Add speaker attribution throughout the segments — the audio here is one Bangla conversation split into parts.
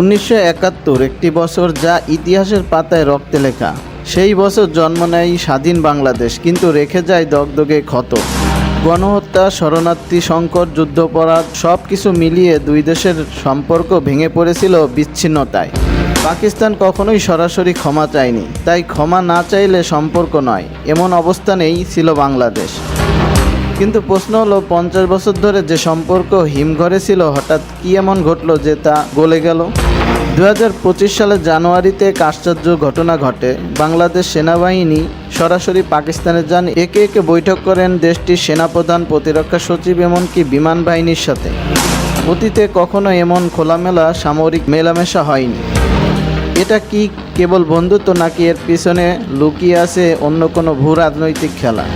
Speaker 1: উনিশশো একাত্তর একটি বছর যা ইতিহাসের পাতায় রক্তে লেখা। সেই বছর জন্ম নেয় স্বাধীন বাংলাদেশ, কিন্তু রেখে যায় দগদগে ক্ষত। গণহত্যা, শরণার্থী, সংকট, যুদ্ধপরাধ সব কিছু মিলিয়ে দুই দেশের সম্পর্ক ভেঙে পড়েছিল বিচ্ছিন্নতায়। পাকিস্তান কখনোই সরাসরি ক্ষমা চায়নি, তাই ক্ষমা না চাইলে সম্পর্ক নয়, এমন অবস্থানেই ছিল বাংলাদেশ। কিন্তু প্রশ্ন হলো, পঞ্চাশ বছর ধরে যে সম্পর্ক হিমঘরে ছিল, হঠাৎ কি এমন ঘটলো যে তা গলে গেল? দু হাজার পঁচিশ সালের জানুয়ারিতে এক আশ্চর্য ঘটনা ঘটে। বাংলাদেশ সেনাবাহিনী সরাসরি পাকিস্তানে যান। একে একে বৈঠক করেন দেশটির সেনাপ্রধান, প্রতিরক্ষা সচিব এমনকি বিমান বাহিনীর সাথে। অতীতে কখনো এমন খোলামেলা সামরিক মেলামেশা হয়নি। এটা কি কেবল বন্ধুত্ব নাকি এর পিছনে লুকিয়ে আছে অন্য কোনো ভূ রাজনৈতিক খেলা?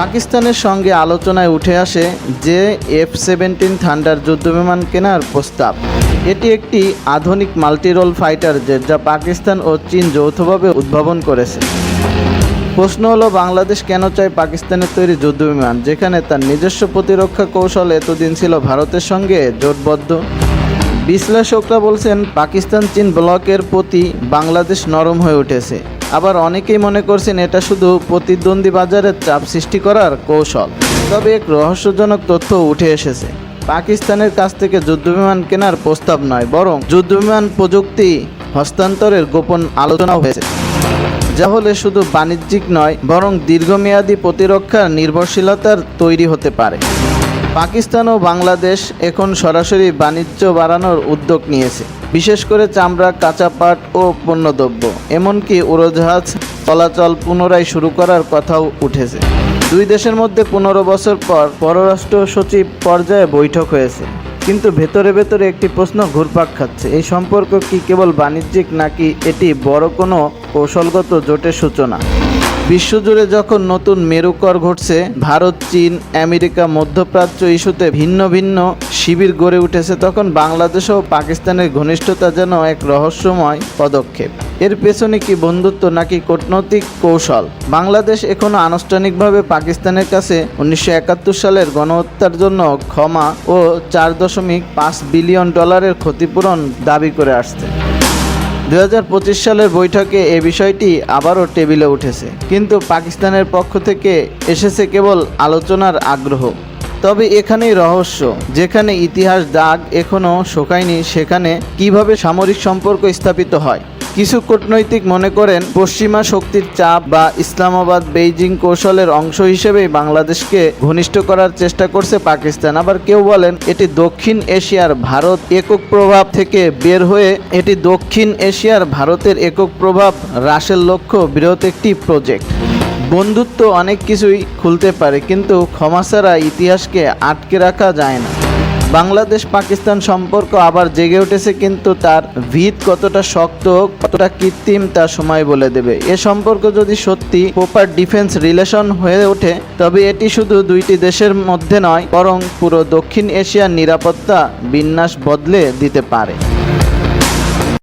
Speaker 1: পাকিস্তানের সঙ্গে আলোচনায় উঠে আসে যে এফ সেভেন্টিন থান্ডার যুদ্ধবিমান কেনার প্রস্তাব। এটি একটি আধুনিক মাল্টিরোল ফাইটার জেট যা পাকিস্তান ও চীন যৌথভাবে উদ্ভাবন করেছে। প্রশ্ন হলো, বাংলাদেশ কেন চায় পাকিস্তানের তৈরি যুদ্ধবিমান যেখানে তার নিজস্ব প্রতিরক্ষা কৌশল এতদিন ছিল ভারতের সঙ্গে জোটবদ্ধ? বিশ্লেষকরা বলছেন পাকিস্তান চীন ব্লকের প্রতি বাংলাদেশ নরম হয়ে উঠেছে। আবার অনেকেই মনে করছেন এটা শুধু প্রতিদ্বন্দ্বী বাজারের চাপ সৃষ্টি করার কৌশল। তবে এক রহস্যজনক তথ্য উঠে এসেছে। পাকিস্তানের কাছ থেকে যুদ্ধবিমান কেনার প্রস্তাব নয়, বরং যুদ্ধবিমান প্রযুক্তি হস্তান্তরের গোপন আলোচনাও হয়েছে। যা হলে শুধু বাণিজ্যিক নয়, বরং দীর্ঘমেয়াদী প্রতিরক্ষার নির্ভরশীলতার তৈরি হতে পারে। পাকিস্তান ও বাংলাদেশ এখন সরাসরি বাণিজ্য বাড়ানোর উদ্যোগ নিয়েছে। বিশেষ করে চামড়া কাঁচা পাট ও পণ্যদ্রব্য। এমনকি উড়োজাহাজ চলাচল পুনরায় শুরু করার কথাও উঠেছে। দুই দেশের মধ্যে পনেরো বছর পর পররাষ্ট্র সচিব পর্যায়ে বৈঠক হয়েছে। কিন্তু ভেতরে ভেতরে একটি প্রশ্ন ঘুরপাক খাচ্ছে। এই সম্পর্ক কি কেবল বাণিজ্যিক নাকি এটি বড় কোনো কৌশলগত জোটের সূচনা? বিশ্বজুড়ে যখন নতুন মেরুকর ঘটছে, ভারত, চীন, আমেরিকা, মধ্যপ্রাচ্য ইস্যুতে ভিন্ন ভিন্ন শিবির গড়ে উঠেছে, তখন বাংলাদেশ ও পাকিস্তানের ঘনিষ্ঠতা যেন এক রহস্যময় পদক্ষেপ। এর পেছনে কি বন্ধুত্ব নাকি কূটনৈতিক কৌশল? বাংলাদেশ এখনও আনুষ্ঠানিকভাবে পাকিস্তানের কাছে উনিশশো একাত্তর সালের গণহত্যার জন্য ক্ষমা ও চার দশমিক পাঁচ বিলিয়ন ডলারের ক্ষতিপূরণ দাবি করে আসছে। দু হাজার পঁচিশ সালের বৈঠকে এ বিষয়টি আবারও টেবিলে উঠেছে। কিন্তু পাকিস্তানের পক্ষ থেকে এসেছে কেবল আলোচনার আগ্রহ। তবে এখানেই রহস্য, যেখানে ইতিহাস দাগ এখনও শোকায়নি, সেখানে কীভাবে সামরিক সম্পর্ক স্থাপিত হয়। কিছু কূটনৈতিক মনে করেন, পশ্চিমা শক্তির চাপ বা ইসলামাবাদ বেইজিং কৌশলের অংশ হিসেবেই বাংলাদেশকে ঘনিষ্ঠ করার চেষ্টা করছে পাকিস্তান। আবার কেউ বলেন, এটি দক্ষিণ এশিয়ার ভারত একক প্রভাব থেকে বের হয়ে, এটি দক্ষিণ এশিয়ার ভারতের একক প্রভাব হ্রাসের লক্ষ্য বৃহৎ একটি প্রজেক্ট। বন্ধুত্ব অনেক কিছুই খুলতে পারে, কিন্তু ক্ষমা ছাড়া ইতিহাসকে আটকে রাখা যায় না। বাংলাদেশ পাকিস্তান সম্পর্ক আবার জেগে উঠেছে, কিন্তু তার ভিত কতটা শক্ত, কতটা কৃত্রিম তা সময় বলে দেবে। এ সম্পর্ক যদি সত্যি প্রপার ডিফেন্স রিলেশন হয়ে ওঠে, তবে এটি শুধু দুইটি দেশের মধ্যে নয়, বরং পুরো দক্ষিণ এশিয়ার নিরাপত্তা বিন্যাস বদলে দিতে পারে।